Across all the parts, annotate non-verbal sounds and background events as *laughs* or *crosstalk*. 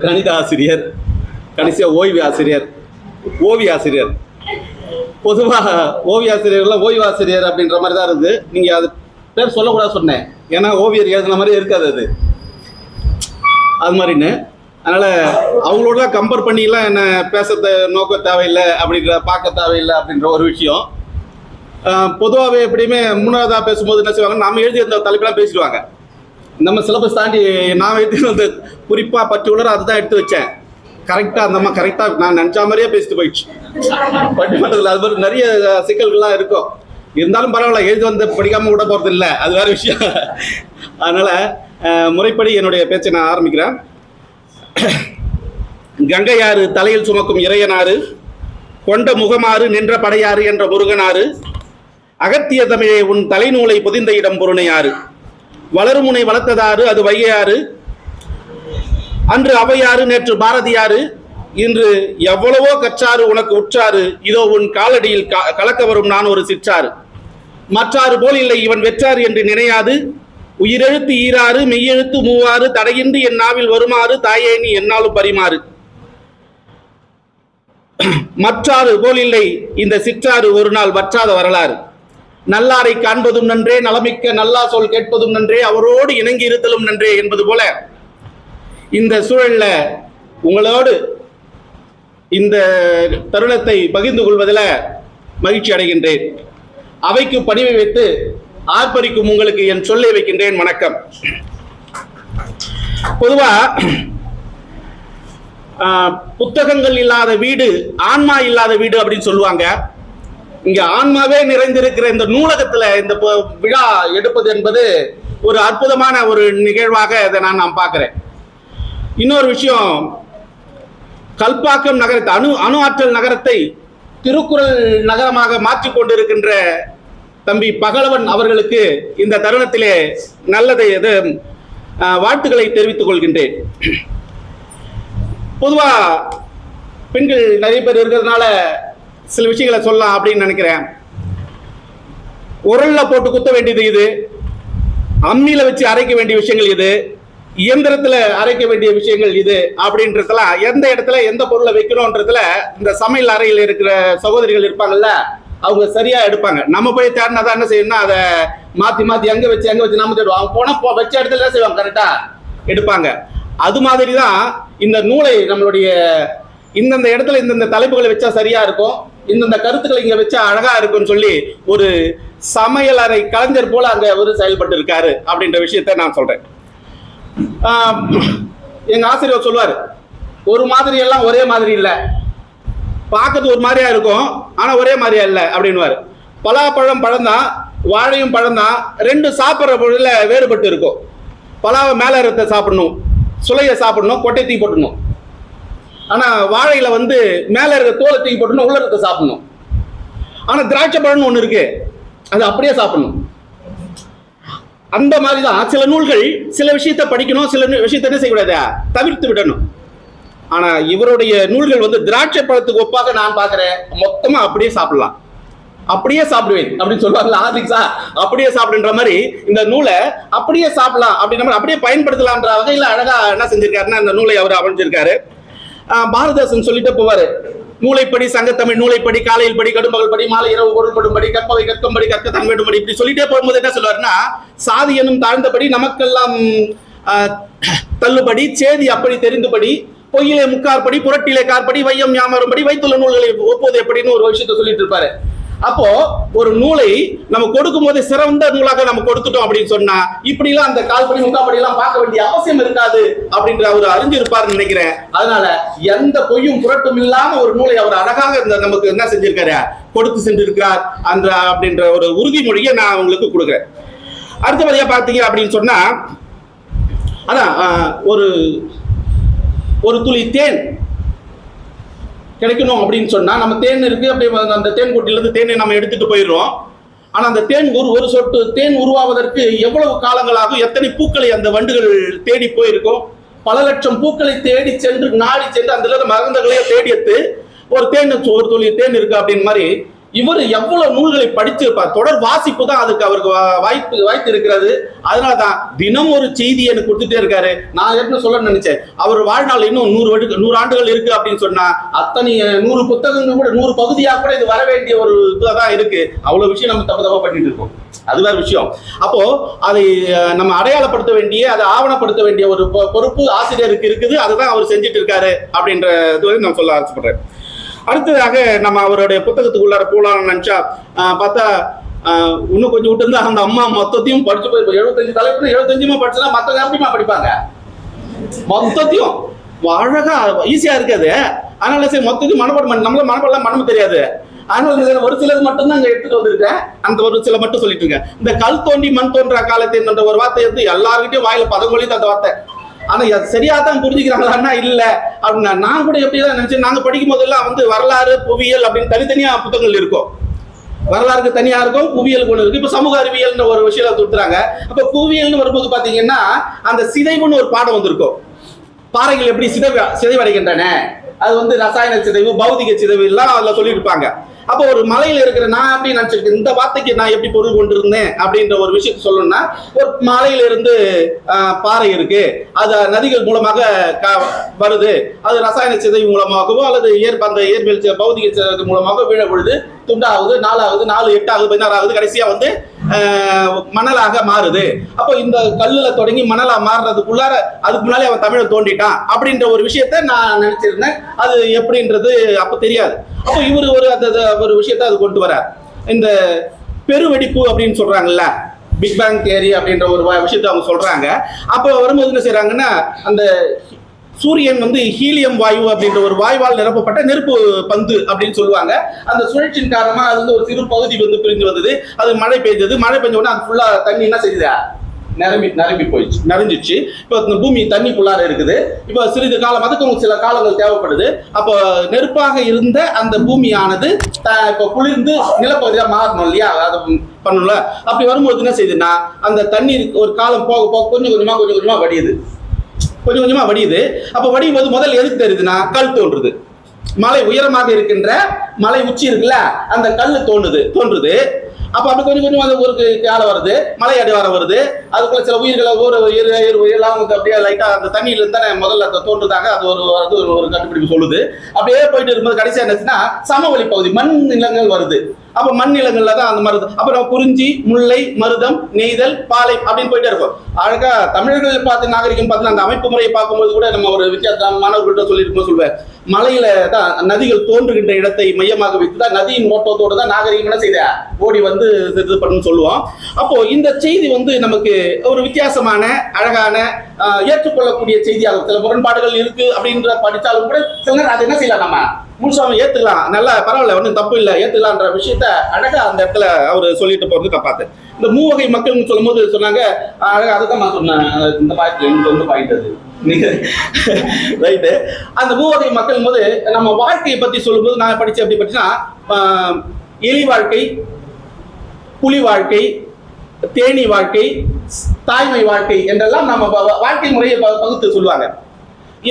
கணித ஆசிரியர் கடைசியாக ஓய்வு ஆசிரியர் ஓவிய ஆசிரியர். பொதுவாக ஓவிய ஆசிரியர்லாம் ஓய்வு ஆசிரியர் அப்படின்ற மாதிரி தான் இருக்குது நீங்கள் அது பேர் சொல்லக்கூடாது சொன்னேன். ஏன்னா ஓவியர் ஏதுன மாதிரி இருக்காது அது. அது மாதிரின்னு அதனால் அவங்களோட கம்பேர் பண்ணிலாம் என்ன பேச நோக்க தேவையில்லை அப்படின்ற பார்க்க தேவையில்லை அப்படின்ற ஒரு விஷயம். பொதுவாகவே எப்படியுமே மூணாவதாக பேசும்போது என்ன செய்வாங்க நாம எழுதி இருந்த தலைப்பெல்லாம் பேசிடுவாங்க. நம்ம சிலபஸ் தாண்டி நான் எடுத்து வந்து குறிப்பாக பர்டிகுலர் அதுதான் எடுத்து வச்சேன். கரெக்டாக அந்த அம்மா கரெக்டாக நான் நினச்ச மாதிரியே பேசிட்டு போயிடுச்சு. பட்டிமன்றத்தில் அது மாதிரி நிறைய சிக்கல்கள்லாம் இருக்கும். இருந்தாலும் பரவாயில்ல எழுதி வந்து படிக்காமல் கூட போகிறது இல்லை. அது வேற விஷயம். அதனால் முறைப்படி என்னுடைய பேச்சை நான் ஆரம்பிக்கிறேன். கங்கையாறு தலையில் சுமக்கும் இறையனாறு கொண்ட முகமாறு நின்ற படையாறு என்ற முருகனாறு அகத்திய தமிழே உன் தலைநூலை புதிந்த இடம் பொருணையாறு. வளருமுனை வளர்த்ததாறு அது வைகையாறு. அன்று அவையாறு நேற்று பாரதியாறு. இன்று எவ்வளவோ கற்றாறு உனக்கு உற்றாறு. இதோ உன் காலடியில் க- கலக்க வரும் நான் ஒரு சிற்றாறு. மற்றாறு போல் இல்லை இவன் வெற்றாறு என்று நினையாது. உயிரெழுத்து ஈராறு மெய்யெழுத்து மூவாறு. தடையின்றி என் நாவில் வருமாறு தாயே நீ என்னாலும் பரிமாறு. மற்றாறு போல் இல்லை இந்த சிற்றாறு ஒரு நாள் வற்றாத வரலாறு. நல்லாரை காண்பதும் நன்றே நலமிக்க நல்லா சொல் கேட்பதும் நன்றே அவரோடு இணங்கி இருத்தலும் நன்றே என்பது போல இந்த சூழல்ல உங்களோடு இந்த தருணத்தை பகிர்ந்து கொள்வதில் மகிழ்ச்சி அடைகின்றேன். அவைக்கு பணிவை வைத்து ஆர்ப்பரிக்கும் உங்களுக்கு என் சொல்லை வைக்கின்றேன். வணக்கம். பொதுவா புத்தகங்கள் இல்லாத வீடு ஆன்மா இல்லாத வீடு அப்படின்னு சொல்லுவாங்க. இங்க ஆன்மாவே நிறைந்திருக்கிற இந்த நூலகத்துல இந்த விழா எடுப்பது என்பது ஒரு அற்புதமான ஒரு நிகழ்வாக இதை நான் நான் பார்க்கிறேன். இன்னொரு விஷயம் கல்பாக்கம் நகரத்தை அணு அணு ஆற்றல் நகரத்தை திருக்குறள் நகரமாக மாற்றிக்கொண்டிருக்கின்ற தம்பி பகலவன் அவர்களுக்கு இந்த தருணத்திலே நல்லதை இது வாழ்த்துக்களை தெரிவித்துக் கொள்கின்றேன். பொதுவா பெண்கள் நிறைய பேர் இருக்கிறதுனால சில விஷயங்களை சொல்லலாம் அப்படின்னு நினைக்கிறேன். உரல்ல போட்டு குத்த வேண்டியது இது. அம்மியில வச்சு அரைக்க வேண்டிய விஷயங்கள் இது. இயந்திரத்துல அரைக்க வேண்டிய விஷயங்கள் இது அப்படின்றதெல்லாம் எந்த இடத்துல எந்த பொருளை வைக்கணும்ன்றதுல இந்த சமையல் அறையில் இருக்கிற சகோதரிகள் இருப்பாங்கல்ல அவங்க சரியா எடுப்பாங்க. நம்ம போய் தேடினா தான் என்ன செய்யணும்னா அதை மாத்தி மாத்தி எங்க வச்சு எங்க வச்சு நம்ம தேடுவோம். அவங்க போனா வச்ச இடத்துல என்ன செய்வாங்க கரெக்டா எடுப்பாங்க. அது மாதிரி தான் இந்த நூலை நம்மளுடைய இந்தந்த இடத்துல இந்தந்த தலைப்புகளை வச்சா சரியா இருக்கும். இந்தந்த கருத்துக்களை இங்க வச்சா அழகா இருக்கும்னு சொல்லி ஒரு சமையல் அறை கலைஞர் போல அங்க அவர் செயல்பட்டு இருக்காரு அப்படின்ற விஷயத்தை நான் சொல்றேன். எங்க ஆசிரியர் சொல்லுவார் ஒரு மாதிரி எல்லாம் ஒரே மாதிரி இல்லை. பார்க்கறது ஒரு மாதிரியா இருக்கும் ஆனா ஒரே மாதிரியா இல்லை. அப்படின்னுவாரு. பலாப்பழம் பழம் தான் வாழையும் பழம் தான் ரெண்டு சாப்பிட்ற பொருளில் வேறுபட்டு இருக்கும். பலாவை மேலே இருக்க சாப்பிடணும் சுளையை சாப்பிடணும் கொட்டை தீ போட்டணும் ஆனா வாழையில வந்து மேல இருக்க தோலை தூக்கி போட்டணும் உள்ள இருக்க சாப்பிடணும். ஆனா திராட்சை பழம்னு ஒண்ணு இருக்கு. அது அப்படியே சாப்பிடணும். அந்த மாதிரி தான் சில நூல்கள் சில விஷயத்தை படிக்கணும் சில விஷயத்த என்ன செய்யக்கூடாது? தவிர்த்து விடணும். ஆனா இவருடைய நூல்கள் வந்து திராட்சை பழத்துக்கு ஒப்பாக நான் பாக்குறேன். மொத்தமா அப்படியே சாப்பிடலாம். அப்படியே சாப்பிடுவேன் அப்படின்னு சொல்லுவாங்கல்ல ஆதிக்ஸா அப்படியே சாப்பிடுன்ற மாதிரி இந்த நூலை அப்படியே சாப்பிடலாம் அப்படின்ற மாதிரி அப்படியே பயன்படுத்தலாம்ன்ற வகையில் அழகா என்ன செஞ்சிருக்காருன்னா இந்த நூலை அவர் அமைஞ்சிருக்காரு. ஆஹ் சொல்லிட்டு போவாரு. நூலைப்படி சங்கத்தமிழ் நூலைப்படி காலையில் படி கடும்பகல் படி மாலை இரவு பொருள் படும்படி கற்பவை கற்கும்படி கற்க தன் இப்படி சொல்லிட்டே போகும்போது என்ன சொல்லுவாருன்னா சாதி எனும் தாழ்ந்தபடி நமக்கெல்லாம் ஆஹ், தள்ளுபடி சேதி அப்படி தெரிந்தபடி பொய்யிலே முக்கார்படி புரட்டிலே கார்படி வையம் யாமரும்படி வைத்துள்ள நூல்களை ஒப்புவது எப்படின்னு ஒரு விஷயத்தை சொல்லிட்டு இருப்பாரு. அப்போ ஒரு நூலை நம்ம கொடுக்கும் போது சிறந்த நூலாக நம்ம கொடுத்துட்டோம் அப்படின்னு சொன்னா இப்படி எல்லாம் அந்த கால்படி முக்காப்படி எல்லாம் பார்க்க வேண்டிய அவசியம் இருக்காது அப்படின்ற அவர் அறிஞ்சிருப்பாருன்னு நினைக்கிறேன். அதனால எந்த பொய்யும் புரட்டும் இல்லாம ஒரு நூலை அவர் அழகாக இந்த நமக்கு என்ன செஞ்சிருக்காரு? கொடுத்து சென்றிருக்கிறார் அந்த அப்படின்ற ஒரு உறுதிமொழியை நான் உங்களுக்கு கொடுக்குறேன். அடுத்தபடியா பார்த்தீங்க அப்படின்னு சொன்னா அதான் ஒரு ஒரு துளி தேன் கிடைக்கணும் அப்படின்னு சொன்னா நம்ம தேன் இருக்கு அப்படி அந்த தேன் கூட்டிலிருந்து தேனை நம்ம எடுத்துட்டு போயிடுறோம். ஆனா அந்த தேன் ஒரு ஒரு சொட்டு தேன் உருவாவதற்கு எவ்வளவு காலங்களாகும் எத்தனை பூக்களை அந்த வண்டுகள் தேடி போயிருக்கும்? பல லட்சம் பூக்களை தேடி சென்று நாடி சென்று அந்த மருந்துகளையே தேடி எடுத்து ஒரு தேன் ஒரு துளி தேன் இருக்கு அப்படின்னு மாதிரி இவர் எவ்வளவு நூல்களை படிச்சிருப்பார்? தொடர் வாசிப்பு தான் அதுக்கு அவருக்கு வா- வாய்ப்பு வாய்ப்பு இருக்கிறது. அதனால தான் தினம் ஒரு செய்தி எனக்கு கொடுத்துட்டே இருக்காரு. நான் என்ன சொல்ல நினைச்சேன். அவர் வாழ்நாள் இன்னும் நூறு வருட நூறு ஆண்டுகள் இருக்கு அப்படின்னு சொன்னா அத்தனை நூறு புத்தகங்கள் கூட நூறு பகுதியாக கூட இது வர வேண்டிய ஒரு இதுல தான் இருக்கு. அவ்வளவு விஷயம் நம்ம தப்பு தப்பா பண்ணிட்டு இருக்கோம். அது வேற விஷயம். அப்போ அதை நம்ம அடையாளப்படுத்த வேண்டிய அதை ஆவணப்படுத்த வேண்டிய ஒரு பொ- பொறுப்பு ஆசிரியருக்கு இருக்குது. அதுதான் அவர் செஞ்சுட்டு இருக்காரு அப்படின்ற இது நான் சொல்ல ஆசைப்படுறேன். அடுத்ததாக நம்ம அவருடைய புத்தகத்துக்குள்ளார போலாம்னு நினைச்சா பார்த்தா இன்னும் கொஞ்சம் விட்டு இருந்தா அந்த அம்மா மொத்தத்தையும் படிச்சு போய் எழுபத்தஞ்சு தலைப்பு எழுபத்தஞ்சுமா படிச்சுனா மத்தவங்க எப்படிமா படிப்பாங்க. மொத்தத்தையும். அழகா ஈஸியா இருக்காது அதனால சரி மொத்தத்தையும் மனப்பாடம் பண்ண நம்மள மனப்பாடம் மனமும் தெரியாது. அதனால ஒரு சிலது மட்டும் தான் இங்க எடுத்துட்டு வந்திருக்கேன். அந்த ஒரு சில மட்டும் சொல்லிட்டு இருக்கேன். இந்த கல் தோண்டி மண் தோன்றா காலத்தை என்ற ஒரு வார்த்தை எடுத்து எல்லாருக்கிட்டையும் வாயில பதங்கொழிந்து அந்த வார்த்தை. ஆனா அது சரியா தான் புரிஞ்சுக்கிறாங்களான்னா இல்ல. அப்படின்னா நான் கூட எப்படிதான் நினைச்சேன். நாங்க படிக்கும் போதெல்லாம் வந்து வரலாறு புவியியல் அப்படின்னு தனித்தனியா புத்தகங்கள் இருக்கும். வரலாறுக்கு தனியா இருக்கும் புவியியல் ஒன்று இருக்கு இப்ப சமூக அறிவியல்ன்ற ஒரு விஷயம் கொடுத்துறாங்க. அப்ப புவியியல்னு வரும்போது பாத்தீங்கன்னா அந்த சிதைவுன்னு ஒரு பாடம் வந்திருக்கும். பாறைகள் எப்படி சிதைவு சிதைவடைகின்றன? அது வந்து ரசாயன சிதைவு பௌதிக சிதைவு எல்லாம் அதுல சொல்லியிருப்பாங்க. அப்போ ஒரு மலையில இருக்கிற நான் எப்படி நினைச்சிருக்கேன் இந்த வார்த்தைக்கு நான் எப்படி பொருள் கொண்டிருந்தேன் அப்படின்ற ஒரு விஷயத்த சொல்லணும்னா ஒரு மலையில இருந்து பாறை இருக்கு. அது நதிகள் மூலமாக க- வருது. அது ரசாயன சிதைவு மூலமாகவோ அல்லது இயற்ப அந்த இயற்பியல் பௌதிக சிதைவு மூலமாக வீழ பொழுது துண்டாகுது நாலாகுது நாலு எட்டாகுது பதினாறாகுது கடைசியா வந்து மணலாக மாறுது. அப்போ இந்த கல்லுல தொடங்கி மணலா மாறுறதுக்குள்ளார அதுக்கு முன்னாலே அவன் தமிழை தோண்டிட்டான் அப்படின்ற ஒரு விஷயத்த நான் நினைச்சிருந்தேன். அது எப்படின்றது அப்ப தெரியாது. அப்போ இவர் ஒரு அந்த ஒரு விஷயத்த அது கொண்டு வரார். இந்த பெருவெடிப்பு அப்படின்னு சொல்றாங்கல்ல பிக் பேங் தேரி அப்படின்ற ஒரு விஷயத்த அவங்க சொல்றாங்க. அப்போ வரும்போது என்ன செய்யறாங்கன்னா அந்த சூரியன் வந்து ஹீலியம் வாயு அப்படின்ற ஒரு வாயுவால் நிரப்பப்பட்ட நெருப்பு பந்து அப்படின்னு சொல்லுவாங்க. அந்த சுழற்சியின் காரணமா அது வந்து ஒரு சிறு பகுதி வந்து பிரிஞ்சு வந்தது. அது மழை பெய்ஞ்சது மழை பெஞ்ச உடனே அது ஃபுல்லா தண்ணி என்ன செய்யுது நிரம்பி நிரம்பி போயிடுச்சு நிறைஞ்சிச்சு இப்போ இந்த பூமி தண்ணிக்குள்ளார இருக்குது. இப்போ சிறிது காலம் அதுக்கு சில காலங்கள் தேவைப்படுது. அப்போ நெருப்பாக இருந்த அந்த பூமியானது இப்போ குளிர்ந்து நிலப்பகுதியாக மாறணும் இல்லையா? அது பண்ணணும்ல. அப்படி வரும்போது என்ன செய்யுதுன்னா அந்த தண்ணீர் ஒரு காலம் போக போக கொஞ்சம் கொஞ்சமாக கொஞ்சம் கொஞ்சமாக வடியுது. கொஞ்சம் கொஞ்சமா வடியுது. அப்ப வடியும் போது முதல் எதுக்கு தெரியுதுன்னா கல் தோன்றுது. மலை உயரமாக இருக்கின்ற மலை உச்சி இருக்குல்ல அந்த கல் தோணுது தோன்றுது. அப்ப அப்படி கொஞ்சம் கொஞ்சம் அது ஊருக்கு காலம் வருது மலை அடிவாரம் வருது. அதுக்குள்ள சில உயிர்களை ஒரு உயிர் உயிர் உயிரெல்லாம் வந்து அப்படியே லைட்டா அந்த தண்ணியில இருந்து முதல்ல அந்த தோன்றுதாக அது ஒரு அது ஒரு- ஒரு கண்டுபிடிப்பு சொல்லுது. அப்படியே போயிட்டு இருக்கும்போது கடைசியா என்னச்சுன்னா சமவெளி பகுதி மண் நிலங்கள் வருது. அப்ப மண் நிலங்கள்ல தான் அந்த மருதம் அப்புறம் குறிஞ்சி முல்லை மருதம் நெய்தல் பாலை அப்படின்னு போயிட்டே இருக்கும். அழகா தமிழர்கள் பார்த்து நாகரிகம் பார்த்து அந்த அமைப்பு முறையை பார்க்கும்போது கூட நம்ம ஒரு வித்தியாசமானவர்கள்ட்ட சொல்லியிருக்கோம் சொல்வேன். மலையில தான் நதிகள் தோன்றுகின்ற இடத்தை மையமாக வைத்து தான் நதியின் ஓட்டத்தோடு தான் நாகரிகம் என்ன செய்த? ஓடி வந்து இது பண்ணு சொல்லுவோம். அப்போ இந்த செய்தி வந்து நமக்கு ஒரு வித்தியாசமான அழகான ஏற்றுக்கொள்ளக்கூடிய செய்தியாகும் சில முரண்பாடுகள் இருக்கு அப்படின்ற படித்தாலும் கூட சில நேரம் என்ன செய்யலாம் நம்ம? முழுசாம ஏத்துக்கலாம். நல்லா பரவாயில்ல ஒன்றும் தப்பு இல்லை ஏத்துக்கலான்ற விஷயத்த அழகா அந்த இடத்துல அவர் சொல்லிட்டு போறது தப்பாத்து இந்த மூவகை மக்கள்னு சொல்லும்போது சொன்னாங்க அதுதான் நான் சொன்னேன். இந்த பாயிண்ட் எனக்கு வந்து பாயிண்ட் அது. ரைட்டு அந்த மூவகை மக்கள் போது நம்ம வாழ்க்கையை பத்தி சொல்லும்போது நான் படிச்சேன் அப்படி பார்த்தீங்கன்னா எலி வாழ்க்கை புலி வாழ்க்கை தேனி வாழ்க்கை தாய்மை வாழ்க்கை என்றெல்லாம் நம்ம வாழ்க்கை முறையை பகுத்து சொல்லுவாங்க.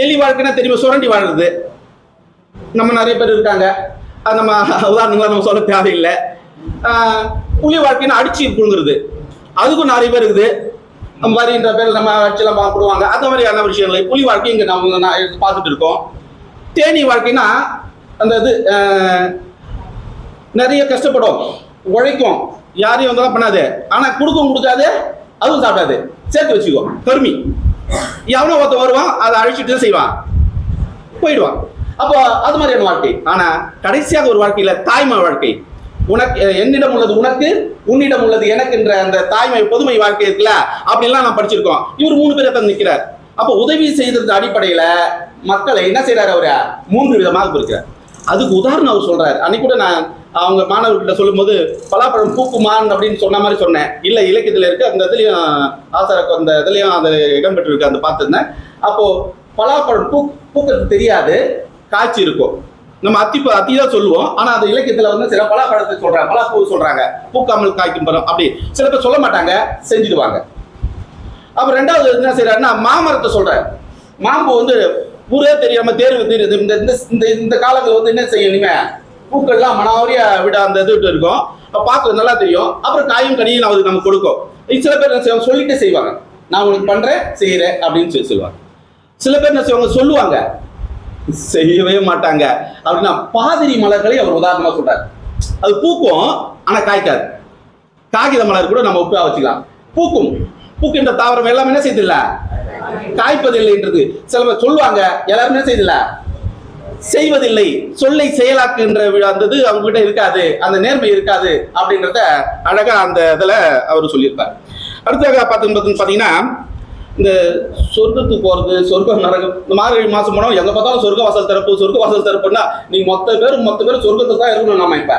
எலி வாழ்க்கைன்னா தெரியுமா? சுரண்டி வாழ்றது. நம்ம நிறைய பேர் இருக்காங்க. அது நம்ம உதாரணங்களாக நம்ம சொல்ல தேவையில்லை. புலி வாழ்க்கைன்னு அடிச்சு புழுங்குறது. அதுக்கும் நிறைய பேர் இருக்குது. வரின்ற பேர் நம்ம அடிச்செல்லாம் போடுவாங்க. அந்த மாதிரியான விஷயங்கள் புலி வாழ்க்கை இங்கே நம்ம நான் பார்த்துட்டு இருக்கோம். தேனி வாழ்க்கைன்னா அந்த இது நிறைய கஷ்டப்படும். உழைக்கும். யாரையும் வந்தாலும் பண்ணாது. ஆனால் கொடுக்கவும் கொடுக்காது அதுவும் சாப்பிடாது. சேர்த்து வச்சுக்கோ கருமி. எவனோ ஒருத்தன் வருவான் அதை அழிச்சிட்டு தான் செய்வான். போயிடுவான். அப்போ அது மாதிரியான வாழ்க்கை. ஆனால் கடைசியாக ஒரு வாழ்க்கையில் தாய்மா வாழ்க்கை. உனக்கு என்னிடம் உள்ளது உனக்கு உன்னிடம் உள்ளது எனக்கு என்ற அந்த தாய்மை பொதுமை வாழ்க்கை இருக்குல்ல? அப்படிலாம் நான் படிச்சிருக்கோம். இவர் மூணு பேரை தான் நிற்கிறார் அப்போ உதவி செய்தது அடிப்படையில மக்களை என்ன செய்கிறார் அவரு? மூன்று விதமாக பிரிக்கிறார். அதுக்கு உதாரணம் அவர் சொல்றாரு. அன்னைக்கு கூட நான் அவங்க மாணவர்கிட்ட சொல்லும்போது பலாப்பழம் பூக்குமான் அப்படின்னு சொன்ன மாதிரி சொன்னேன். இல்லை இலக்கியத்தில் இருக்கு. அந்த இதுலையும் ஆசாரக்கு அந்த இதுலையும் அந்த இடம்பெற்றிருக்கு. அந்த பார்த்துருந்தேன். அப்போ பலாப்பழம் பூ பூக்கிறது தெரியாது. காய்ச்சி இருக்கும். நம்ம அத்தி அத்தி தான் சொல்லுவோம். ஆனா அந்த இலக்கியத்துல வந்து சில பலாப்பழத்தை சொல்றாங்க. பலாப்பூ சொல்றாங்க. பூக்காமல் காய்க்கும் பழம் அப்படி சில பேர் சொல்ல மாட்டாங்க செஞ்சுடுவாங்க. அப்புறம் ரெண்டாவது என்ன செய்யறாருன்னா மாமரத்தை சொல்றாரு. மாம்பு வந்து ஊரே தெரியாம தேர்வு தெரியுது இந்த இந்த இந்த இந்த காலத்துல வந்து என்ன செய்யணுமே பூக்கள்லாம் மனாவரியா விட அந்த இது இருக்கும். பார்க்கறது நல்லா தெரியும். அப்புறம் காயும் கனியும் அது நம்ம கொடுக்கும். சில பேர் என்ன செய்வாங்க? சொல்லிட்டு செய்வாங்க. நான் உனக்கு பண்றேன் செய்யறேன் அப்படின்னு சொல்லி சொல்லுவாங்க. சில பேர் என்ன செய்வாங்க? சொல்லுவாங்க. செய்யவே மாட்டாங்க. அப்படின்னா பாதிரி மலர்களை அவர் உதாரணமாக சொல்றாரு. அது பூக்கும் ஆனால் காய்க்காது. காகித மலர் கூட நம்ம உப்பா வச்சுக்கலாம். பூக்கும். பூக்கின்ற தாவரம் எல்லாமே என்ன செய்தில்ல? காய்ப்பதில்லைன்றது. சில பேர் சொல்லுவாங்க எல்லாருமே என்ன செய்தில்ல? செய்வதில்லை. சொல்லை செயலாக்குன்ற விழாந்தது அவங்க கிட்ட இருக்காது. அந்த நேர்மை இருக்காது அப்படின்றத அழகா அந்த இதுல அவர் சொல்லியிருப்பார். அடுத்ததாக பார்த்து பார்த்தீங்கன்னா இந்த சொர்க்கத்துக்கு போகிறது சொர்க்கம் நரகம் இந்த மாதிரி மாதம் போனோம் எங்கே பார்த்தாலும் சொர்க்க வாசல் திறப்பு சொர்க்க வாசல் திறப்புன்னா நீங்கள் மொத்த பேர் மொத்த பேர் சொர்க்கத்துக்கு தான் இருக்கணும் நம்ம இப்போ.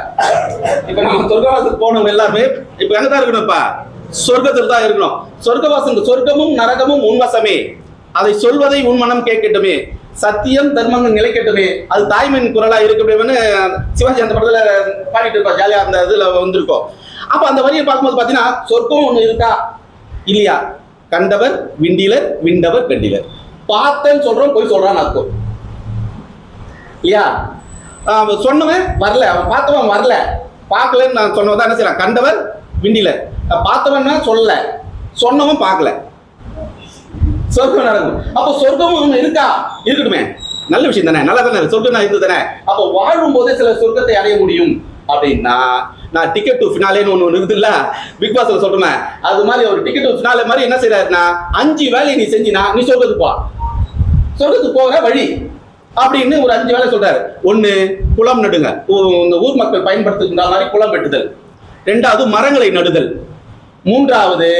இப்போ நம்ம சொர்க்க வாசல் போனவங்க எல்லாருமே இப்போ எங்கே தான் இருக்கணும் இப்போ? சொர்க்கத்தில் தான் இருக்கணும். சொர்க்க வாசல் சொர்க்கமும் நரகமும் உன்வசமே. அதை சொல்வதை உன் மனம் கேட்கட்டுமே. சத்தியம் தர்மங்கள் நிலைக்கட்டுமே. அது தாய்மையின் குரலா இருக்கட்டும்னு சிவாஜி அந்த படத்துல பாடிட்டு இருப்பா ஜாலியா அந்த இதுல வந்திருக்கோம். அப்ப அந்த வரியை பார்க்கும்போது பாத்தீங்கன்னா சொர்க்கம் ஒண்ணு இருக்கா? இல்லையா? கண்டவர் விண்டிலர் விண்டவர் கண்டிலர். பார்த்தேன்னு சொல்றோம் போய் சொல்றான் அர்த்தம். இல்லையா? அவன் சொன்னவன் வரல. அவன் பார்த்தவன் வரல. பார்க்கலன்னு நான் சொன்னவன் தான் என்ன செய்யலாம் கண்டவர் விண்டிலர். பார்த்தவன் சொல்லல. சொன்னவன் பார்க்கல. சொர்க்கம் நடக்கும். அப்போ சொர்க்கம் இருக்கா? இருக்கட்டுமே. நல்ல விஷயம் தானே? நல்லா தானே? சொர்க்கம் நான் இருந்து தானே? அப்போ வாழும் போதே சில சொர்க்கத்தை அடைய முடியும். அப்படின்னா. நான் டிக்கெட் டு ஃபினாலேன்னு ஒன்று இருக்குது இருக்குதுல்ல பிக் பாஸில் சொல்கிறேன் அது மாதிரி ஒரு டிக்கெட் டு ஃபினாலே மாதிரி என்ன செய்கிறாருன்னா அஞ்சு வேலையை நீ செஞ்சினா நீ சொல்கிறது போ. சொல்கிறது போகிற வழி அப்படின்னு ஒரு அஞ்சு வேலை சொல்கிறாரு ஒன்று குளம் நடுங்க. இந்த ஊர் மக்கள் பயன்படுத்துகின்ற மாதிரி குளம் வெட்டுதல். ரெண்டாவது மரங்களை நடுதல். மூன்றாவது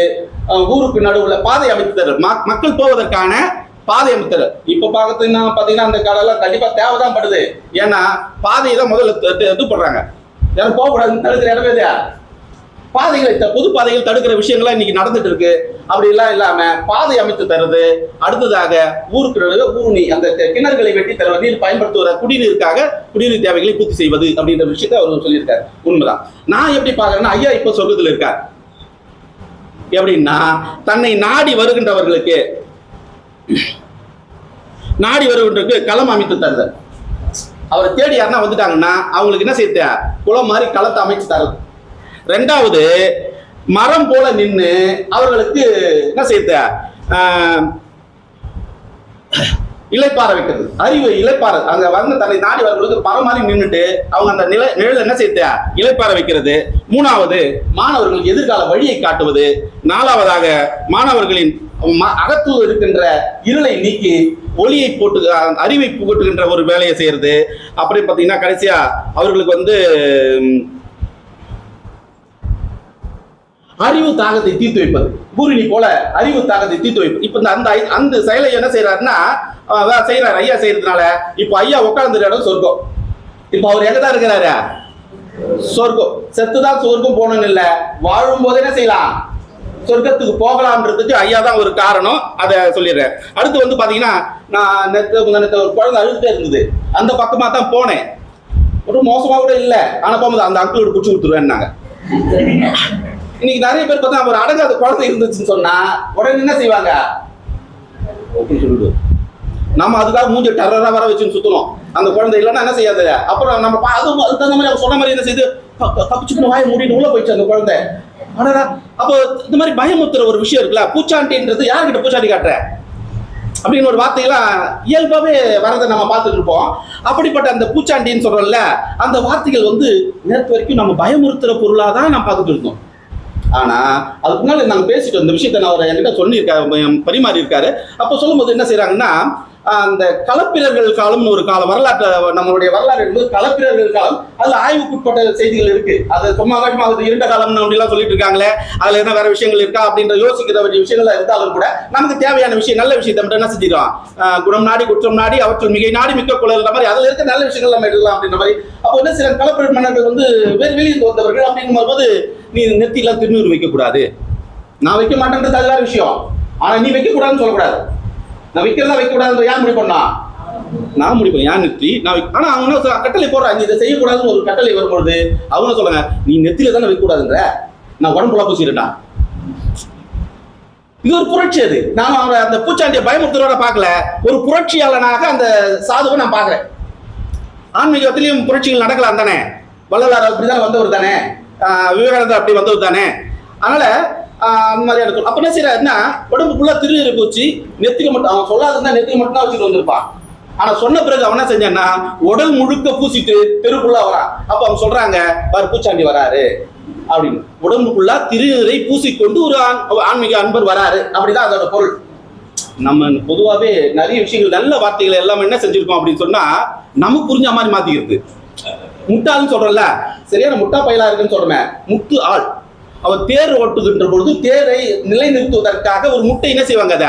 ஊருக்கு நடுவில் பாதை அமைத்தல். மக்கள் போவதற்கான பாதை அமைத்தல். இப்ப பார்த்தீங்கன்னா பாத்தீங்கன்னா அந்த கடலாம் கண்டிப்பா தேவைதான் படுது. ஏன்னா பாதையை தான் முதல்ல இது பண்றாங்க. யாரும் போகக்கூடாதுன்னு தடுக்கிற இடமே இல்லையா பாதைகளை பொது பாதைகள் தடுக்கிற விஷயங்கள்லாம் இன்னைக்கு நடந்துட்டு இருக்கு அப்படி எல்லாம் இல்லாம பாதை அமைத்து தருது. அடுத்ததாக ஊருக்கு நடுவே ஊருணி அந்த கிணறுகளை வெட்டி தர நீர் பயன்படுத்துவத குடிநீருக்காக குடிநீர் தேவைகளை பூர்த்தி செய்வது அப்படின்ற விஷயத்தை அவர் சொல்லியிருக்காரு. உண்மைதான். நான் எப்படி பார்க்கறேன்னா ஐயா இப்ப சொல்றதுல இருக்கார். எப்படின்னா தன்னை நாடி வருகின்றவர்களுக்கு நாடி வருகின்றவர்களுக்கு களம் அமைத்து தருதல். அவரை தேடி யாருன்னா வந்துட்டாங்கன்னா அவங்களுக்கு என்ன செய்ய குளம் மாதிரி களத்தை அமைச்சு தரது ரெண்டாவது மரம் போல நின்று அவர்களுக்கு என்ன செய்ய இலைப்பார வைக்கிறது. அறிவு இலைப்பார அங்க வந்து தன்னை நாடி வரவங்களுக்கு மரம் மாதிரி நின்றுட்டு அவங்க அந்த நில நிழல் என்ன செய்ய இலைப்பார வைக்கிறது. மூணாவது மாணவர்கள் எதிர்கால வழியை காட்டுவது. நாலாவதாக மாணவர்களின் ம- இருக்கின்ற இருளை நீக்கி ஒளியை போட்டு அறிவை புகட்டுகின்ற ஒரு வேலையை செய்யறது. அப்படி பார்த்தீங்கன்னா கடைசியா அவர்களுக்கு வந்து அறிவு தாகத்தை தீர்த்து வைப்பது. பூரிணி போல அறிவு தாகத்தை தீர்த்து வைப்பது. இப்ப இந்த அந்த அந்த செயலை என்ன செய்யறாருன்னா செய்யறாரு ஐயா செய்யறதுனால இப்போ ஐயா உட்கார்ந்துற இடம் சொர்க்கம். இப்போ அவர் எங்க தான் இருக்கிறாரு? சொர்க்கம். செத்துதான் சொர்க்கம் போகணும்னு இல்ல வாழும் போது என்ன செய்யலாம்? சொர்க்கத்துக்கு போகலாம்ன்றதுக்கு ஐயா தான் ஒரு காரணம். அதை சொல்லிடுறேன். அடுத்து வந்து பார்த்தீங்கன்னா நான் நேற்று முந்தானத்து ஒரு குழந்தை அழுதுட்டே இருந்தது. அந்த பக்கமாக தான் போனேன். ஒரு மோசமாக கூட இல்லை. ஆனால் போகும்போது அந்த அங்கிளோட குச்சி கொடுத்துருவேன்னாங்க. இன்னைக்கு நிறைய பேர் பார்த்தா ஒரு அடங்காத குழந்தை இருந்துச்சுன்னு சொன்னா உடனே என்ன செய்வாங்க? அப்படின்னு சொல்லிட்டு நம்ம அதுக்காக மூஞ்சி டெரரா வர வச்சுன்னு சுத்தணும். அந்த குழந்தை இல்லைன்னா என்ன செய்யாது? அப்புறம் நம்ம பா- அதுக்கு தகுந்த மாதிரி அவங்க சொன்ன மாதிரி என்ன செய்து தப்பிச்சுக்கணும் வாய மூடிட்டு உள்ள போயிடுச்சு அந்த குழந்தை. அடடா. அப்போ இந்த மாதிரி பயமுத்துற ஒரு விஷயம் இருக்குல்ல பூச்சாண்டின்றது யார்கிட்ட பூச்சாண்டி காட்டுற? அப்படின்னு ஒரு வார்த்தையெல்லாம் இயல்பாவே வரதை நம்ம பார்த்துட்டு இருப்போம். அப்படிப்பட்ட அந்த பூச்சாண்டின்னு சொல்றோம்ல அந்த வார்த்தைகள் வந்து நேற்று வரைக்கும் நம்ம பயமுறுத்துற பொருளா தான் நம்ம பார்த்துட்டு இருந்தோம். ஆனா அதுக்கு முன்னாடி நாங்க பேசிட்டு இந்த விஷயத்த நான் அவர் என்கிட்ட சொல்லியிருக்காரு பரிமாறி இருக்காரு அப்போ சொல்லும்போது என்ன செய்கிறாங்கன்னா அந்த களப்பிரர்கள் காலம்னு ஒரு காலம் வரலாற்று நம்மளுடைய வரலாறு என்பது களப்பிரர்கள் காலம். அதுல ஆய்வுக்குட்பட்ட செய்திகள் இருக்கு. அது சும்மா சும்மா அது இருண்ட காலம்னு அப்படிலாம் சொல்லிட்டு இருக்காங்களே. அதுல என்ன வேற விஷயங்கள் இருக்கா அப்படின்ற யோசிக்கிற வேண்டிய விஷயங்கள் இருந்தாலும் கூட நமக்கு தேவையான விஷயம் நல்ல விஷயத்தை மட்டும் என்ன செஞ்சிடும் குணம் நாடி குற்றம் நாடி அவற்றில் மிகை நாடி மிக்க குழல் மாதிரி அதுல இருக்க நல்ல விஷயங்கள் நம்ம எடுக்கலாம் அப்படின்ற மாதிரி. அப்போ வந்து சில களப்பிரர் மன்னர்கள் வந்து வேறு வெளியில் வந்தவர்கள் அப்படிங்கும் போது நீ நெத்திலாம் திருநூறு வைக்க கூடாது நான் வைக்க மாட்டேன்றது அதுதான் விஷயம். ஆனா நீ வைக்க கூடாதுன்னு சொல்லக்கூடாது. நான் வைக்கிறதா வைக்க கூடாதுன்ற யார் முடிவு பண்ணா? நான் முடிப்பேன் ஏன் நெத்தி? நான் ஆனா அவங்க என்ன கட்டளை போடுறாங்க இதை செய்யக்கூடாதுன்னு ஒரு கட்டளை வரும்பொழுது அவங்க சொல்லுங்க நீ நெத்தியில தானே வைக்க கூடாதுன்ற நான் உடம்புல பூசிடுடா இது ஒரு புரட்சி அது. நான் அவரை அந்த பூச்சாண்டிய பயமுறுத்தலோட பார்க்கல. ஒரு புரட்சியாளனாக அந்த சாதுவை நான் பார்க்கறேன். ஆன்மீகத்திலையும் புரட்சிகள் நடக்கலாம் தானே? வள்ளலார் அப்படிதான் வந்தவர் தானே? விவேகானந்தர் அப்படி வந்தவர் தானே? அதனால அந்த மாதிரி இருக்கும் அப்ப என்ன செய்யறாருன்னா உடம்பு ஃபுல்லா திரு பூச்சி. நெத்தில மட்டும் அவன் சொல்லாதுன்னா நெத்தில மட்டும் தான் வச்சுட்டு வந்திருப்பான். ஆனா சொன்ன பிறகு அவன் என்ன செஞ்சான்னா உடல் முழுக்க பூசிட்டு தெருக்குள்ள வரான். அப்ப அவன் சொல்றாங்க பாரு பூச்சாண்டி வராரு. அப்படின்னு. உடம்புக்குள்ளா திருநீரை பூசிக்கொண்டு ஒரு ஆன்மீக அன்பர் வராரு. அப்படிதான் அதோட பொருள். நம்ம பொதுவாகவே நிறைய விஷயங்கள் நல்ல வார்த்தைகளை எல்லாம் என்ன செஞ்சிருக்கோம் அப்படின்னு சொன்னா நமக்கு புரிஞ்ச மாதிரி மாத்திக்கிறது. முட்டாள்னு சொல்றல சரியான முட்டா பயிலா இருக்குன்னு சொல்றேன் முட்டு ஆள். அவர் தேர் ஓட்டுகின்ற பொழுது தேரை நிலைநிறுத்துவதற்காக ஒரு முட்டை என்ன செய்வாங்க அதை?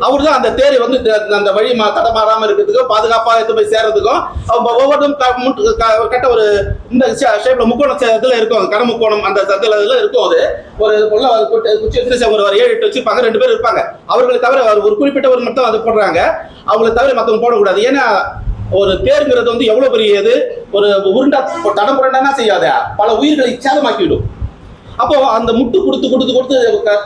அவர் தான் அந்த தேரை வந்து அந்த வழி மா- தடமாறாம இருக்கிறதுக்கும் பாதுகாப்பாக எடுத்து போய் சேர்றதுக்கும் அவங்க ஒவ்வொருத்தரும் கட்ட ஒரு இந்த ஷேப்ல முக்கோண இதுல இருக்கும். கட முக்கோணம் அந்த இதுல இதுல இருக்கும் அது. ஒரு உள்ள குட்டி- குச்சி எடுத்து ஒரு ஏழு எட்டு வச்சிருப்பாங்க. ரெண்டு பேர் இருப்பாங்க. அவர்களை தவிர ஒரு- ஒரு குறிப்பிட்டவர் மட்டும் அதை போடுறாங்க. அவங்களை தவிர மற்றவங்க போடக்கூடாது. ஏன்னா ஒரு தேருங்கிறது வந்து எவ்வளவு பெரிய இது ஒரு உருண்டா தடம் புரண்டானா செய்யாத பல உயிர்களை சேதமாக்கிவிடும். அப்போ அந்த முட்டு கொடுத்து கொடுத்து கொடுத்து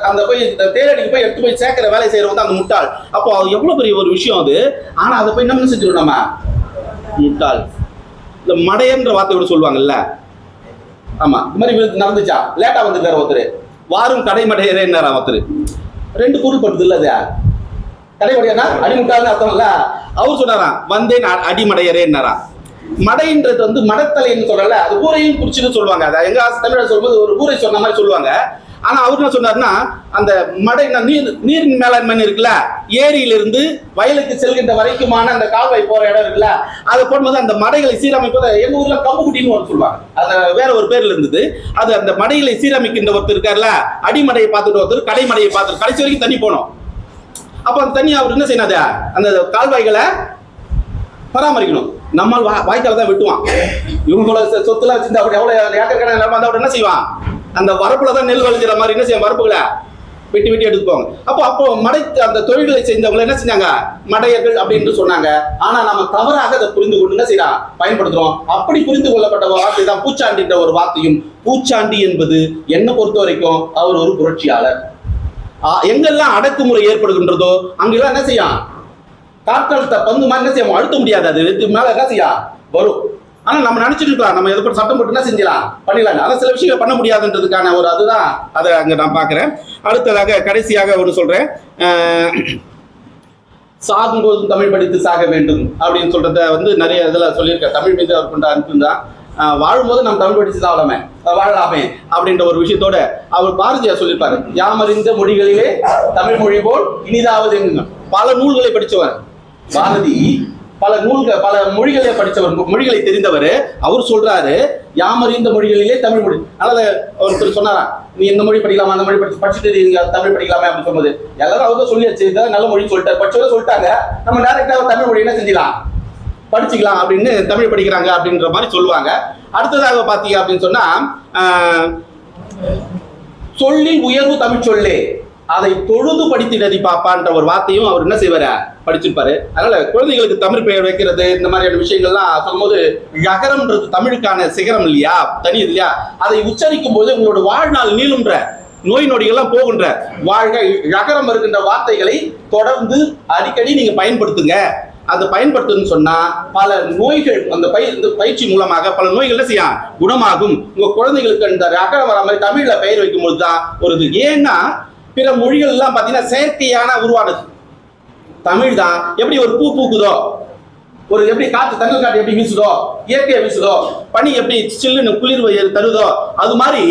அந்த போய் தேரடிக்கு போய் எடுத்து போய் சேர்க்கிற வேலை செய்யறவங்க வந்து அந்த முட்டாள். அப்போ அது எவ்வளவு பெரிய ஒரு விஷயம் அது? ஆனா அதை போய் என்ன செஞ்சிடும் நம்ம? முட்டாள். இந்த மடையன்ற வார்த்தை கூட சொல்லுவாங்கல்ல. ஆமா இந்த மாதிரி நடந்துச்சா? லேட்டா வந்திருக்காரு ஒருத்தர். வாரும் கடைமடையறேன்னாரா ஒருத்தர். ரெண்டு பொருள் படுது இல்ல அது? கடைமடையனா அடிமுட்டாள்னு அர்த்தம் இல்ல? அவர் சொன்னாராம் வந்தேன் அடிமடையரே என்னாரா மடைன்றது வந்து மடத்தலைன்னு சொல்லல அது ஊரையும் குறிச்சுன்னு சொல்லுவாங்க. அதை எங்க தமிழர் சொல்லும்போது ஒரு ஊரை சொன்ன மாதிரி சொல்லுவாங்க. ஆனா அவர் என்ன சொன்னார்னா அந்த மடை நீர் நீர் மேலாண்மை இருக்குல்ல ஏரியிலிருந்து வயலுக்கு செல்கின்ற வரைக்குமான அந்த கால்வாய் போற இடம் இருக்குல்ல அதை போடும்போது அந்த மடைகளை சீரமைப்பதை எங்க ஊர்ல கம்புக்குட்டின்னு ஒரு சொல்லுவாங்க. அந்த வேற ஒரு பேர்ல இருந்தது. அது அந்த மடைகளை சீரமைக்கின்ற ஒருத்தர் இருக்காருல்ல அடிமடையை பார்த்துட்டு ஒருத்தர் கடைமடையை பார்த்துட்டு கடைசி வரைக்கும் தண்ணி போனோம். அப்ப அந்த தண்ணி அவர் என்ன செய்யணும் அதை அந்த கால்வாய்களை பராமரிக்கணும். நம்மால் வா வாய்க்கால தான் வெட்டுவான். இவங்களோட சொ- சொத்துல வச்சிருந்தா அப்படி எவ்வளவு ஏக்கர் கடை நிலமா இருந்தா அவர் என்ன செய்வான்? அந்த வரப்புல தான் நெல் விளைஞ்சிற மாதிரி என்ன செய்வான்? வரப்புகளை வெட்டி வெட்டி எடுத்துப்பாங்க அப்போ அப்போ மடை அந்த தொழில்களை செஞ்சவங்க என்ன செஞ்சாங்க? மடையர்கள் அப்படின்னு சொன்னாங்க. ஆனா நம்ம தவறாக அதை புரிந்து கொண்டு என்ன செய்யலாம் பயன்படுத்துறோம். அப்படி புரிந்து கொள்ளப்பட்ட வார்த்தை தான் பூச்சாண்டின்ற ஒரு வார்த்தையும். பூச்சாண்டி என்பது என்னை பொறுத்த வரைக்கும் அவர் ஒரு புரட்சியாளர். எங்கெல்லாம் அடக்குமுறை ஏற்படுகின்றதோ அங்கெல்லாம் என்ன செய்யும் காற்றழுத்த பந்து மாதிரி என்ன செய்யும் அழுத்த முடியாது அது. இதுக்கு மேலே என்ன செய்யா? வரும். ஆனால் நம்ம நினச்சிட்டு இருக்கலாம். நம்ம எதுக்கு சட்டம் போட்டு என்ன செஞ்சலாம் பண்ணிடலாம். அதான் சில விஷயங்கள் பண்ண முடியாதுன்றதுக்கான ஒரு அதுதான். அதை அங்கே நான் பார்க்குறேன். அடுத்ததாக கடைசியாக ஒன்று சொல்கிறேன் அஹ், சாகும்போதும் தமிழ் படித்து சாக வேண்டும் அப்படின்னு சொல்கிறத வந்து நிறைய இதில் சொல்லியிருக்கேன் தமிழ் மீது அவர் கொண்ட அன்பு தான். வாழும்போது நம்ம தமிழ் படித்து தான் வாழலாமே அப்படின்ற ஒரு விஷயத்தோட அவர் பாரதியார் சொல்லியிருப்பாரு. யாமறிந்த மொழிகளிலே தமிழ் மொழி போல் இனிதாவது பல நூல்களை படித்தவர். பாரதி பல நூல்கள் பல மொழிகளை படித்தவர் மொழிகளை தெரிந்தவர். அவர் சொல்றாரு யாமறிந்த மொழிகளிலே தமிழ் மொழி அதனால ஒருத்தர் சொன்னாரா? நீ இந்த மொழி படிக்கலாமா? அந்த மொழி படிச்சு படிச்சுட்டு நீங்க தமிழ் படிக்கலாமே அப்படின்னு சொன்னது எல்லாரும் அவங்க சொல்லியாச்சு. இதான் நல்ல மொழி சொல்லிட்டாரு. படிச்சவரை சொல்லிட்டாங்க. நம்ம டேரக்டா தமிழ் மொழி என்ன செஞ்சிடலாம் படிச்சுக்கலாம் அப்படின்னு தமிழ் படிக்கிறாங்க அப்படின்ற மாதிரி சொல்லுவாங்க. அடுத்ததாக பார்த்தீங்க அப்படின்னு சொன்னா சொல்லி சொல்லில் உயர்வு தமிழ் சொல்லே அதை தொழுது படித்திடதி பாப்பான்ற ஒரு வார்த்தையும் அவர் என்ன செய்வார்? படிச்சிருப்பாரு. அதனால குழந்தைகளுக்கு தமிழ் பெயர் வைக்கிறது இந்த மாதிரியான விஷயங்கள்லாம் சொல்லும்போது யகரம்ன்றது தமிழுக்கான சிகரம் இல்லையா? தனி இல்லையா? அதை உச்சரிக்கும் போது உங்களோட வாழ்நாள் நீளுன்ற நோய் நொடிகள்லாம் போகின்ற வாழ்க யகரம் வருகின்ற வார்த்தைகளை தொடர்ந்து அடிக்கடி நீங்க பயன்படுத்துங்க. அதை பயன்படுத்துன்னு சொன்னா பல நோய்கள் அந்த பயிர் இந்த பயிற்சி மூலமாக பல நோய்கள் செய்யும்? குணமாகும். உங்க குழந்தைகளுக்கு அந்த ரகரம் வர மாதிரி தமிழ்ல பெயர் வைக்கும் பொழுது தான் ஒரு இது ஏன்னா பிற மொழிகள் எல்லாம் பாத்தீங்கன்னா செயற்கையான உருவானது. தமிழ் தான் எப்படி ஒரு பூ பூக்குதோ? ஒரு எப்படி காற்று தங்கல் காற்று எப்படி வீசுதோ? இயற்கையை வீசுதோ? பனி எப்படி சில்லுன்னு குளிர் தருதோ? அது மாதிரி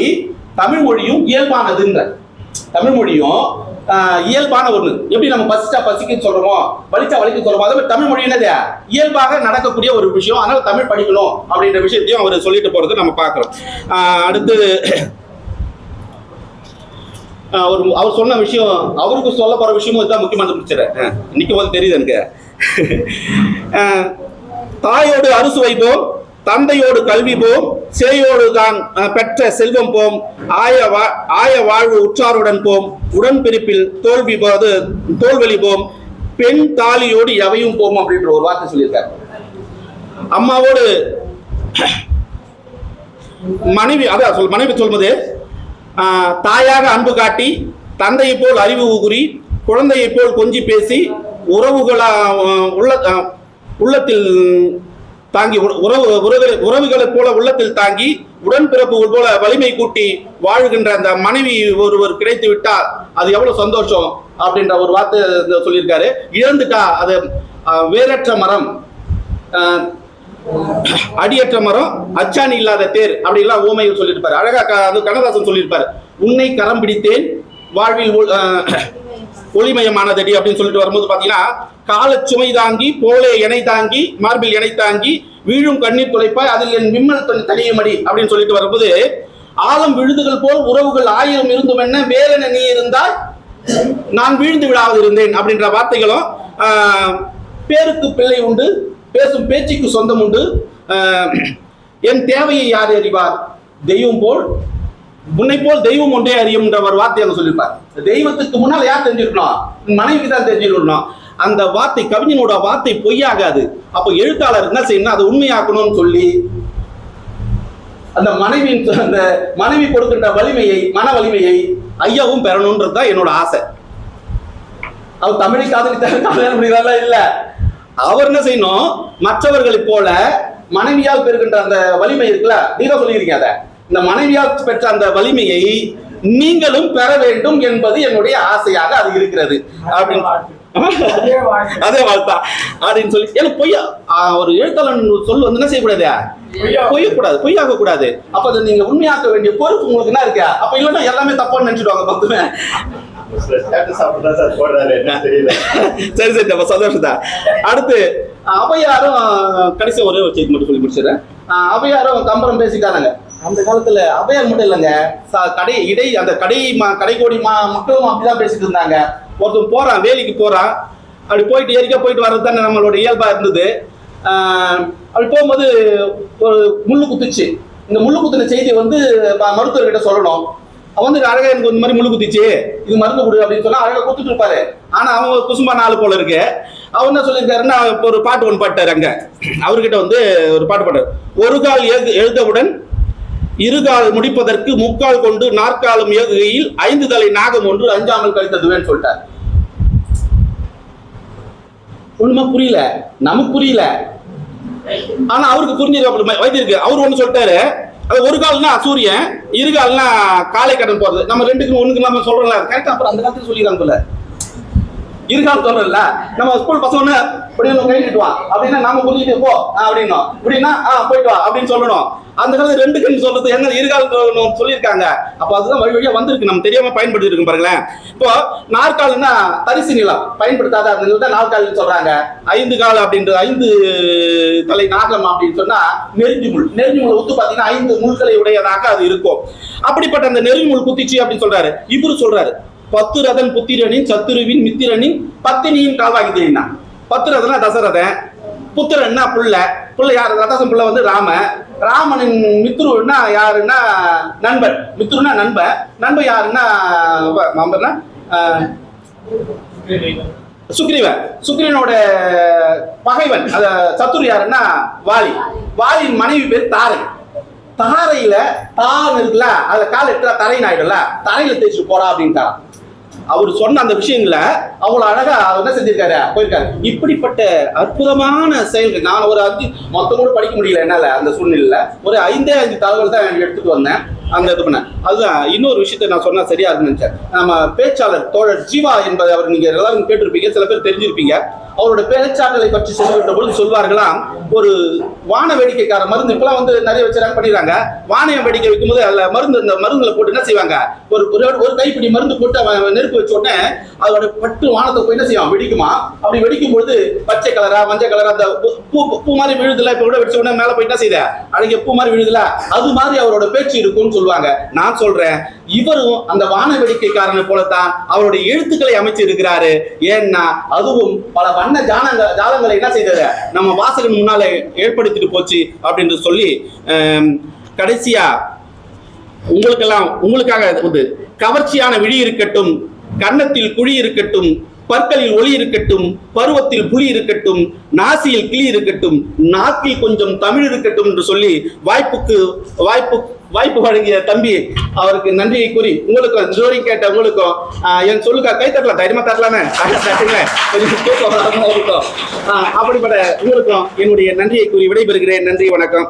தமிழ் மொழியும் இயல்பானதுன்ற தமிழ் மொழியும் இயல்பான ஒண்ணு. எப்படி நம்ம பசிச்சா பசிக்குன்னு சொல்றோமோ வலிச்சா வலிக்கு சொல்றோமோ அதே மாதிரி தமிழ் மொழி என்னது? இயல்பாக நடக்கக்கூடிய ஒரு விஷயம். அதனால தமிழ் படிக்கணும் அப்படின்ற விஷயத்தையும் அவர் சொல்லிட்டு போறது நம்ம பார்க்குறோம். அடுத்து அவர் அவர் சொன்ன விஷயம் அவருக்கு சொல்ல போற விஷயமும் இதுதான் முக்கியமான பிரச்சனை. நிற்கும் போது தெரியுது எனக்கு. தாயோடு அறுசு வைப்போம் தந்தையோடு கல்வி போம் சேயோடு தான் பெற்ற செல்வம் போம் ஆய வா ஆய வாழ்வு உற்றாருடன் போம் உடன்பிரிப்பில் தோல்வி போது தோல்வெளி போம் பெண் தாலியோடு எவையும் போம் அப்படின்ற ஒரு வார்த்தை சொல்லியிருக்காரு. அம்மாவோடு மனைவி அதான் சொல் மனைவி சொல்வது தாயாக அன்பு காட்டி தந்தையை போல் அறிவு கூறி குழந்தையை போல் கொஞ்சி பேசி உறவுகளா உள்ள உள்ளத்தில் தாங்கி உற- உறவு உறவுகளை உறவுகளைப் போல உள்ளத்தில் தாங்கி உடன்பிறப்புகள் போல வலிமை கூட்டி வாழ்கின்ற அந்த மனைவி ஒருவர் கிடைத்து விட்டால் அது எவ்வளவு சந்தோஷம் அப்படின்ற ஒரு வார்த்தை சொல்லியிருக்காரு. இழந்துட்டா அது வேறற்ற வேரற்ற மரம். அடியற்ற மரம் அச்சாணி இல்லாத தேர் அப்படிலாம் ஊமையில் சொல்லியிருப்பாரு. அழகா அது கண்ணதாசன் சொல்லியிருப்பாரு. உன்னை கரம் பிடித்தேன் வாழ்வில் ஒளிமயமானதடி அப்படின்னு சொல்லிட்டு வரும்போது பாத்தீங்கன்னா கால சுமை தாங்கி போலே எனை தாங்கி மார்பில் எனை தாங்கி வீழும் கண்ணீர் துளைப்பாய் அதில் என் விம்மல் தன் தனியமடி அப்படின்னு சொல்லிட்டு வரும்போது ஆழம் விழுதுகள் போல் உறவுகள் ஆயிரம் இருந்தும் என்ன வேறென நீ இருந்தால் நான் வீழ்ந்து விடாது இருந்தேன் அப்படின்ற வார்த்தைகளும் பேருக்கு பிள்ளை உண்டு பேசும் பேச்சுக்கு சொந்தம் உண்டு. என் தேவையை யார் அறிவார்? தெய்வம் போல் முன்னை போல் தெய்வம் ஒன்றே அறியும் ஒரு வார்த்தை அங்கே சொல்லியிருப்பார். தெய்வத்துக்கு முன்னால் யார் தெரிஞ்சிருக்கணும்? உன் மனைவிக்கு தான் தெரிஞ்சிருக்கணும். அந்த வார்த்தை கவிஞனோட வார்த்தை பொய்யாகாது. அப்போ எழுத்தாளர் என்ன செய்யணும்? அதை உண்மையாக்கணும்னு சொல்லி அந்த மனைவியின் அந்த மனைவி கொடுக்கின்ற வலிமையை மன வலிமையை ஐயாவும் பெறணும்ன்றது தான் என்னோட ஆசை. அவர் தமிழை காதலித்தாரு கல்யாணம் பண்ணிக்கிறாரா இல்லை. அவர் என்ன செய்யணும்? மற்றவர்களைப் போல மனைவியால் பெறுகின்ற அந்த வலிமை இருக்குல்ல? நீங்க சொல்லியிருக்கீங்க அதை. இந்த மனைவியால் பெற்ற அந்த வலிமையை நீங்களும் பெற வேண்டும் என்பது என்னுடைய ஆசையாக அது இருக்கிறது. அப்படின்னு. அதே வாழ்த்தா அப்படின்னு சொல்லி ஏன்னா பொய்யா ஒரு எழுத்தாளன் சொல்லு வந்து என்ன செய்யக்கூடாது? பொய்யா. பொய்யக்கூடாது பொய்யாக கூடாது அப்ப அதை நீங்க உண்மையாக்க வேண்டிய பொறுப்பு உங்களுக்கு என்ன இருக்கா? அப்ப இல்லைன்னா எல்லாமே தப்பான்னு நினைச்சிடுவாங்க பத்துமே சார் *laughs* சரி நம்ம சந்தோஷம் தான் அடுத்து அவையாரும் கடைசி ஒரே ஒரு செய்தி மட்டும் சொல்லி முடிச்சிடுறேன். அவையாரும் கம்பரம் பேசிட்டாங்க அந்த காலத்துல அவையார் மட்டும் இல்லைங்க. கடை இடை அந்த கடை ம- கடைக்கோடி மா மக்களும் அப்படிதான் பேசிட்டு இருந்தாங்க. ஒருத்தன் போறான் வேலைக்கு போறான். அப்படி போயிட்டு ஏரிக்கா போயிட்டு வர்றது தானே நம்மளோட இயல்பா இருந்தது. அப்படி போகும்போது ஒரு முள்ளு குத்துச்சு. இந்த முள்ளு குத்துன செய்தி வந்து மருத்துவர்கிட்ட சொல்லணும். அவன் வந்து அழகா எனக்கு இந்த மாதிரி முழு குத்திச்சு இது மருந்து கொடு அப்படின்னு சொன்னா அழகா கொடுத்துட்டு இருப்பாரு. ஆனா அவன் குசும்பா நாள் போல இருக்கு. அவர் என்ன சொல்லியிருக்காருன்னா இப்போ ஒரு பாட்டு ஒன்று பாட்டாரு அங்க. அவர்கிட்ட வந்து ஒரு பாட்டு பாட்டார். ஒரு கால் எழுதவுடன் இருகால் முடிப்பதற்கு முக்கால் கொண்டு நாற்காலம் ஏகுகையில் ஐந்து தலை நாகம் ஒன்று அஞ்சாமல் கழித்ததுவேன்னு சொல்லிட்டார். ஒண்ணுமா புரியல. நமக்கு புரியல. ஆனா அவருக்கு புரிஞ்சிருக்க வைத்திருக்கு அவர் ஒண்ணு சொல்லிட்டாரு. அது ஒரு கால்னா சூரியன் இரு கால்னா காலை கடன் போறது. நம்ம ரெண்டுக்கும் ஒண்ணுக்கு நம்ம சொல்றோம்ல கரெக்டா அப்புறம் அந்த காலத்துல சொல்லிடுறாங்க போல. இருக்கான்னு சொல்றேன்ல. நம்ம ஸ்கூல் பசங்க இப்படின்னு கை நீட்டுவான் அப்படின்னா நாம புரிஞ்சுட்டு போ ஆ, அப்படின்னோம். இப்படின்னா ஆ போயிட்டு வா அப்படின்னு சொல்லணும். அந்த காலத்துல ரெண்டு கண் சொல்றது என்ன இருகால் சொல்லியிருக்காங்க. அப்போ அதுதான் வழி வழியா வந்திருக்கு. நம்ம தெரியாம பயன்படுத்தி இருக்கும் பாருங்களேன். இப்போ நாற்காலுன்னா தரிசு நிலம். பயன்படுத்தாத அந்த நிலம் தான் நாற்காலுன்னு சொல்றாங்க. ஐந்து கால் அப்படின்றது ஐந்து தலை நாகம் அப்படின்னு சொன்னா நெருஞ்சி முள். நெருஞ்சி முள் உத்து பாத்தீங்கன்னா ஐந்து முள்களை உடையதாக அது இருக்கும். அப்படிப்பட்ட அந்த நெருஞ்சி முள் குத்திச்சு அப்படின்னு சொல்றாரு. இவரு சொல்றாரு பத்து ரதன் புத்திரனின் சத்துருவின் மித்திரனின் பத்தினியின் கால்வாகி தெரியினா பத்து ரதனா தசரதன். புத்திரன்னா புள்ள? புள்ள யார்? ரதசன் புள்ள வந்து ராம. ராமனின் மித்ருன்னா யாருன்னா நண்பன். மித்ருனா நண்பன். நண்பன் யாருன்னா வ- சுக்ரீவன். சுக்ரீவனோட பகைவன். அத சத்துரு யாருன்னா? வாலி. வாலியின் மனைவி பேர் தாரை. தாரையில தான் இருக்குல்ல அதுல கால் எட்டுறா தரையின் ஆயிடும்ல தரையில தேய்ச்சிட்டு போறா அப்படின்ட்டா அவர் சொன்ன அந்த விஷயங்களை அவ்வளவு அழகா அவர் என்ன செஞ்சிருக்காரு? போயிருக்காரு. இப்படிப்பட்ட அற்புதமான செயல்கள் நான் ஒரு அஞ்சு மொத்தம் கூட படிக்க முடியல என்னால அந்த சூழ்நிலையில. ஒரு ஐந்தே அஞ்சு தகவல் தான் எடுத்துட்டு வந்தேன் அந்த இது பண்ண அதுதான் இன்னொரு விஷயத்த நான் சொன்னா சரியா இருக்குன்னு நினைச்சேன். நம்ம பேச்சாளர் தோழர் ஜீவா என்பதை அவர் நீங்க எல்லாரும் கேட்டிருப்பீங்க சில பேர் தெரிஞ்சிருப்பீங்க. அவரோட பேச்சாற்றலை பற்றி சொல்லுகின்ற பொழுது சொல்வார்களாம் ஒரு வான வேடிக்கைக்கார மருந்து இப்பெல்லாம் வந்து நிறைய வச்சுறாங்க பண்ணிடுறாங்க. வானயம் வேடிக்கை வைக்கும்போது அதில் மருந்து இந்த மருந்துல போட்டு என்ன செய்வாங்க? ஒரு ஒரு கைப்பிடி மருந்து போட்டு அவன் நெருப்பு வச்ச உடனே அதோட பட்டு வானத்தை போய் என்ன செய்வான் வெடிக்குமா? அப்படி வெடிக்கும் பொழுது பச்சை கலரா மஞ்சள் கலரா அந்த பூ- பூ மாதிரி விழுதுல இப்ப கூட வெடிச்ச உடனே மேல போய் என்ன செய்த? அழகிய பூ மாதிரி விழுதுல அது மாதிரி அவரோட பேச்சு இருக்கும்னு சொல்லுவாங்க. நான் சொல்றேன் இவரும் அந்த வான வேடிக்கைக்காரனை போலத்தான் அவருடைய எழுத்துக்களை அமைச்சு இருக்கிறாரு. ஏன்னா அதுவும் பல வண்ண ஜானங்க ஜாலங்களை என்ன செய்தத நம்ம வாசகன் முன்னால ஏற்படுத்திட்டு போச்சு அப்படின்னு சொல்லி கடைசியா உங்களுக்கெல்லாம் உங்களுக்காக வந்து கவர்ச்சியான விழி இருக்கட்டும் கன்னத்தில் குழி இருக்கட்டும் பற்களில் ஒளி இருக்கட்டும் பருவத்தில் புலி இருக்கட்டும் நாசியில் கிளி இருக்கட்டும் நாக்கில் கொஞ்சம் தமிழ் இருக்கட்டும் என்று சொல்லி வாய்ப்புக்கு வாய்ப்பு வாய்ப்பு வழங்கிய தம்பி அவருக்கு நன்றியை கூறி உங்களுக்கும் ஜோரி கேட்ட உங்களுக்கும் ஆஹ், என் சொல்லுக்கா கை தட்டலாம் தைரியமா தட்டலாமே? கொஞ்சம் இருக்கும். அப்படிப்பட்ட உங்களுக்கும் என்னுடைய நன்றியை கூறி விடைபெறுகிறேன். நன்றி வணக்கம்.